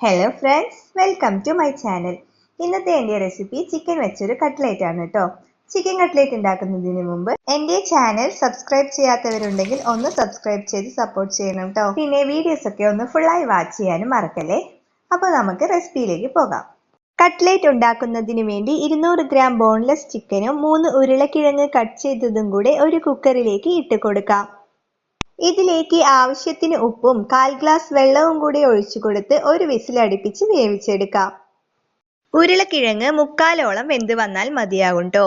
Hello friends welcome to my channel ഇന്നത്തെ എന്റെ recipe chicken വെച്ചൊരു കട്ട്ലേറ്റ് ആണ് കേട്ടോ ചിക്കൻ കട്ട്ലേറ്റ് ഉണ്ടാക്കുന്നതിന് മുമ്പ് എന്റെ ചാനൽ സബ്സ്ക്രൈബ് ചെയ്യാത്തവരുണ്ടെങ്കിൽ ഒന്ന് സബ്സ്ക്രൈബ് ചെയ്ത് സപ്പോർട്ട് ചെയ്യണം കേട്ടോ പിന്നെ വീഡിയോസ് ഒക്കെ ഒന്ന് ഫുള്ളായി വാച്ച് ചെയ്യാനും മറക്കല്ലേ? അപ്പോൾ നമുക്ക് റെസിപ്പിയിലേക്ക് പോകാം. കട്ട്ലേറ്റ് ഉണ്ടാക്കുന്നതിന് വേണ്ടി ഇരുന്നൂറ് ഗ്രാം ബോൺലെസ് ചിക്കനും മൂന്ന് ഉരുളക്കിഴങ്ങ് കട്ട് ചെയ്തതും കൂടെ ഒരു കുക്കറിലേക്ക് ഇട്ട് കൊടുക്കാം. ഇതിലേക്ക് ആവശ്യത്തിന് ഉപ്പും കാൽ ഗ്ലാസ് വെള്ളവും കൂടി ഒഴിച്ചു കൊടുത്ത് ഒരു വിസിൽ അടുപ്പിച്ച് വേവിച്ചെടുക്കാം. ഉരുളക്കിഴങ്ങ് മുക്കാലോളം വെന്ത് വന്നാൽ മതിയാകും ട്ടോ.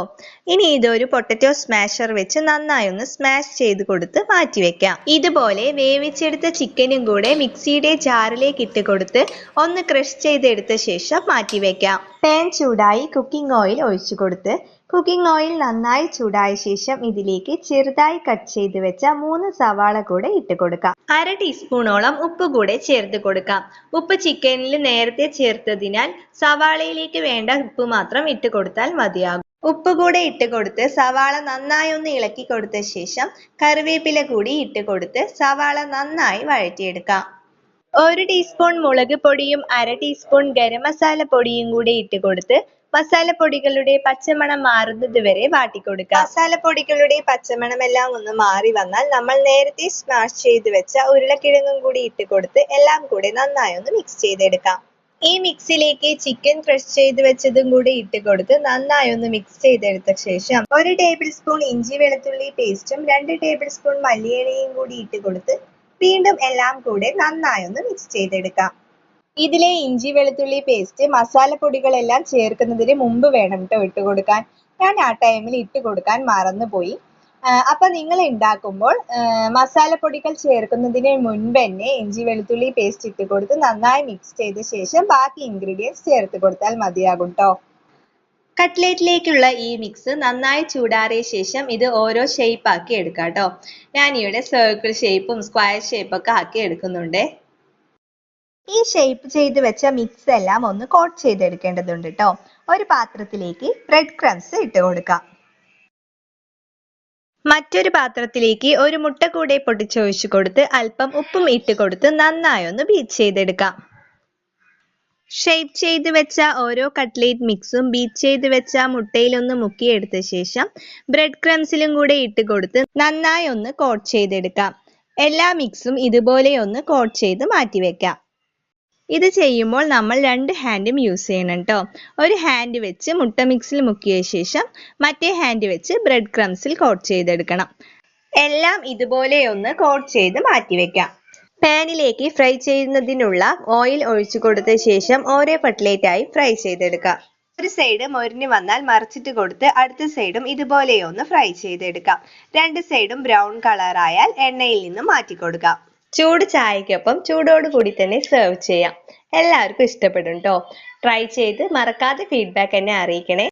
ഇനി ഇതൊരു പൊട്ടറ്റോ സ്മാഷർ വെച്ച് നന്നായി ഒന്ന് സ്മാഷ് ചെയ്ത് കൊടുത്ത് മാറ്റി വെക്കാം. ഇതുപോലെ വേവിച്ചെടുത്ത ചിക്കനും കൂടെ മിക്സിയുടെ ജാറിലേക്ക് ഇട്ട് കൊടുത്ത് ഒന്ന് ക്രഷ് ചെയ്തെടുത്ത ശേഷം മാറ്റി വെക്കാം. പാൻ ചൂടായി കുക്കിംഗ് ഓയിൽ ഒഴിച്ചു കൊടുത്ത് കുക്കിംഗ് ഓയിൽ നന്നായി ചൂടായ ശേഷം ഇതിലേക്ക് ചെറുതായി കട്ട് ചെയ്ത് വെച്ച മൂന്ന് സവാള കൂടെ ഇട്ട് കൊടുക്കാം. അര ടീസ്പൂണോളം ഉപ്പ് കൂടെ ചേർത്ത് കൊടുക്കാം. ഉപ്പ് ചിക്കനിൽ നേരത്തെ ചേർത്തതിനാൽ സവാളയിലേക്ക് വേണ്ട ഉപ്പ് മാത്രം ഇട്ട് കൊടുത്താൽ മതിയാകും. ഉപ്പ് കൂടെ ഇട്ട് കൊടുത്ത് സവാള നന്നായി ഒന്ന് ഇളക്കി കൊടുത്ത ശേഷം കറിവേപ്പില കൂടി ഇട്ട് കൊടുത്ത് സവാള നന്നായി വഴറ്റിയെടുക്കാം. ഒരു ടീസ്പൂൺ മുളക് പൊടിയും അര ടീസ്പൂൺ ഗരം മസാല പൊടിയും കൂടി ഇട്ട് കൊടുത്ത് മസാലപ്പൊടികളുടെ പച്ചമണം മാറുന്നത് വരെ വാട്ടിക്കൊടുക്കുക മസാലപ്പൊടികളുടെ പച്ചമണം എല്ലാം ഒന്ന് മാറി വന്നാൽ നമ്മൾ നേരത്തെ സ്മാഷ് ചെയ്ത് വെച്ച ഉരുളക്കിഴങ്ങും കൂടി ഇട്ട് കൊടുത്ത് എല്ലാം കൂടി നന്നായി ഒന്ന് മിക്സ് ചെയ്തെടുക്കാം. ഈ മിക്സിലേക്ക് ചിക്കൻ ക്രഷ് ചെയ്ത് വെച്ചതും കൂടി ഇട്ട് കൊടുത്ത് നന്നായി ഒന്ന് മിക്സ് ചെയ്തെടുത്ത ശേഷം ഒരു ടേബിൾ സ്പൂൺ ഇഞ്ചി വെളുത്തുള്ളി പേസ്റ്റും രണ്ട് ടേബിൾ സ്പൂൺ മല്ലിയിലയും കൂടി ഇട്ട് കൊടുത്ത് വീണ്ടും എല്ലാം കൂടെ നന്നായി ഒന്ന് മിക്സ് ചെയ്തെടുക്കാം. ഇതിലെ ഇഞ്ചി വെളുത്തുള്ളി പേസ്റ്റ് മസാലപ്പൊടികളെല്ലാം ചേർക്കുന്നതിന് മുമ്പ് വേണം ട്ടോ ഇട്ട് കൊടുക്കാൻ. ഞാൻ ആ ടൈമിൽ ഇട്ട് കൊടുക്കാൻ മറന്നുപോയി. അപ്പൊ നിങ്ങൾ ഉണ്ടാക്കുമ്പോൾ മസാലപ്പൊടികൾ ചേർക്കുന്നതിന് മുൻപ് തന്നെ ഇഞ്ചി വെളുത്തുള്ളി പേസ്റ്റ് ഇട്ട് കൊടുത്ത് നന്നായി മിക്സ് ചെയ്ത ശേഷം ബാക്കി ഇൻഗ്രീഡിയൻസ് ചേർത്ത് കൊടുത്താൽ മതിയാകും ട്ടോ. കട്ട്ലേറ്റിലേക്കുള്ള ഈ മിക്സ് നന്നായി ചൂടാറിയ ശേഷം ഇത് ഓരോ ഷേപ്പ് ആക്കി എടുക്കാം ട്ടോ. ഞാനിവിടെ സർക്കിൾ ഷേപ്പും സ്ക്വയർ ഷേപ്പൊക്കെ ആക്കി എടുക്കുന്നുണ്ട്. ഈ ഷേപ്പ് ചെയ്ത് വെച്ച മിക്സ് എല്ലാം ഒന്ന് കോട്ട് ചെയ്തെടുക്കേണ്ടതുണ്ട് ട്ടോ. ഒരു പാത്രത്തിലേക്ക് ബ്രെഡ് ക്രംസ് ഇട്ട് കൊടുക്കാം. മറ്റൊരു പാത്രത്തിലേക്ക് ഒരു മുട്ട കൂടെ പൊട്ടിച്ചൊഴിച്ചു കൊടുത്ത് അല്പം ഉപ്പും ഇട്ട് കൊടുത്ത് നന്നായി ഒന്ന് ബീറ്റ് ചെയ്തെടുക്കാം. ഷേപ്പ് ചെയ്ത് വെച്ച ഓരോ കട്ട്ലേറ്റ് മിക്സും ബീറ്റ് ചെയ്ത് വെച്ച മുട്ടയിലൊന്ന് മുക്കിയെടുത്ത ശേഷം ബ്രെഡ് ക്രംസിലും കൂടെ ഇട്ട് കൊടുത്ത് നന്നായി ഒന്ന് കോട്ട് ചെയ്തെടുക്കാം. എല്ലാ മിക്സും ഇതുപോലെ ഒന്ന് കോട്ട് ചെയ്ത് മാറ്റി വെക്കാം ഇത് ചെയ്യുമ്പോൾ നമ്മൾ രണ്ട് ഹാൻഡും യൂസ് ചെയ്യണം കേട്ടോ ഒരു ഹാൻഡ് വെച്ച് മുട്ട മിക്സിൽ മുക്കിയ ശേഷം മറ്റേ ഹാൻഡ് വെച്ച് ബ്രെഡ് ക്രംസിൽ കോട്ട് ചെയ്തെടുക്കണം. എല്ലാം ഇതുപോലെ ഒന്ന് കോട്ട് ചെയ്ത് മാറ്റി വെക്കാം. പാനിലേക്ക് ഫ്രൈ ചെയ്യുന്നതിനുള്ള ഓയിൽ ഒഴിച്ചു കൊടുത്ത ശേഷം ഓരോ കട്ട്ലേറ്റായി ഫ്രൈ ചെയ്തെടുക്കാം. ഒരു സൈഡ് മൊരിഞ്ഞു വന്നാൽ മറിച്ചിട്ട് കൊടുത്ത് അടുത്ത സൈഡും ഇതുപോലെ ഒന്ന് ഫ്രൈ ചെയ്തെടുക്കാം. രണ്ട് സൈഡും ബ്രൗൺ കളറായാൽ എണ്ണയിൽ നിന്ന് മാറ്റി കൊടുക്കാം ചൂട് ചായക്കൊപ്പം ചൂടോട് കൂടി തന്നെ സെർവ് ചെയ്യാം. എല്ലാവർക്കും ഇഷ്ടപ്പെടും കേട്ടോ ട്രൈ ചെയ്ത് മറക്കാതെ ഫീഡ്ബാക്ക് എന്നെ അറിയിക്കണേ.